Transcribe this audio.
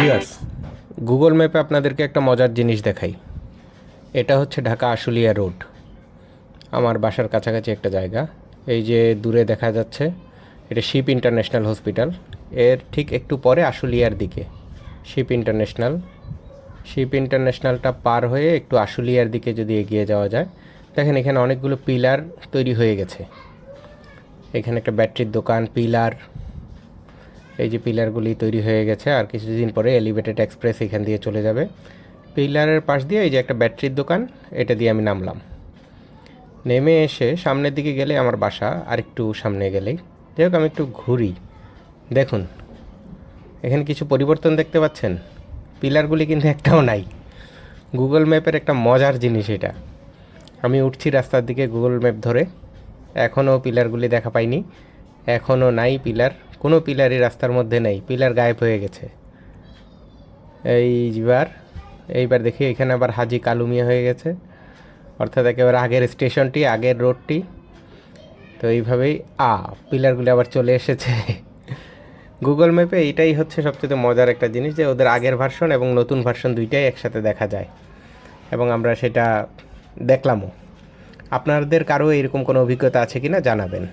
Viewers Google ম্যাপে আপনাদেরকে একটা মজার জিনিস দেখাই। এটা হচ্ছে ঢাকা আশুলিয়া রোড। আমার বাসার কাছাকাছি একটা জায়গা। এই যে দূরে দেখা যাচ্ছে, এটা শিপ ইন্টারন্যাশনাল হসপিটাল। এর ঠিক একটু পরে আশুলিয়ার দিকে। Ship international. শিপ ইন্টারন্যাশনালটা পার হয়ে একটু আশুলিয়ার দিকে যদি এগিয়ে যাওয়া যায়, দেখেন এখানে অনেকগুলো পিলার তৈরি হয়ে গেছে। এখানে একটা ব্যাটারির দোকান, পিলার এই যে পিলারগুলি তৈরি হয়ে গেছে, আর কিছুদিন পরে এলিভেটেড এক্সপ্রেস এখান দিয়ে চলে যাবে। পিলারের পাশ দিয়ে এই যে একটা ব্যাটারির দোকান, এটা দিয়ে আমি নামলাম। নেমে এসে সামনের দিকে গেলে আমার বাসা আর একটু সামনে গেলেই। যাই হোক, আমি একটু ঘুরি। দেখুন, এখানে কিছু পরিবর্তন দেখতে পাচ্ছেন? পিলারগুলি কিন্তু একটাও নাই। গুগল ম্যাপের একটা মজার জিনিস এটা। আমি উঠছি রাস্তার দিকে গুগল ম্যাপ ধরে। এখনও পিলারগুলি দেখা পাইনি। এখনও নাই পিলার। কোনো পিলারই রাস্তার মধ্যে নেই। পিলার গায়েব হয়ে গেছে। এইবার এইবার দেখি এখানে আবার হাজি কালুমিয়া হয়ে গেছে। অর্থাৎ একেবারে আগের স্টেশনটি, আগের রোডটি। তো এইভাবেই, আ, পিলারগুলি আবার চলে এসেছে। গুগল ম্যাপে এইটাই হচ্ছে সবচেয়ে মজার একটা জিনিস যে ওদের আগের ভার্সন এবং নতুন ভার্সন দুইটাই একসাথে দেখা যায়। এবং আমরা সেটা দেখলামও। আপনাদের কারও এরকম কোনো অভিজ্ঞতা আছে কি না জানাবেন।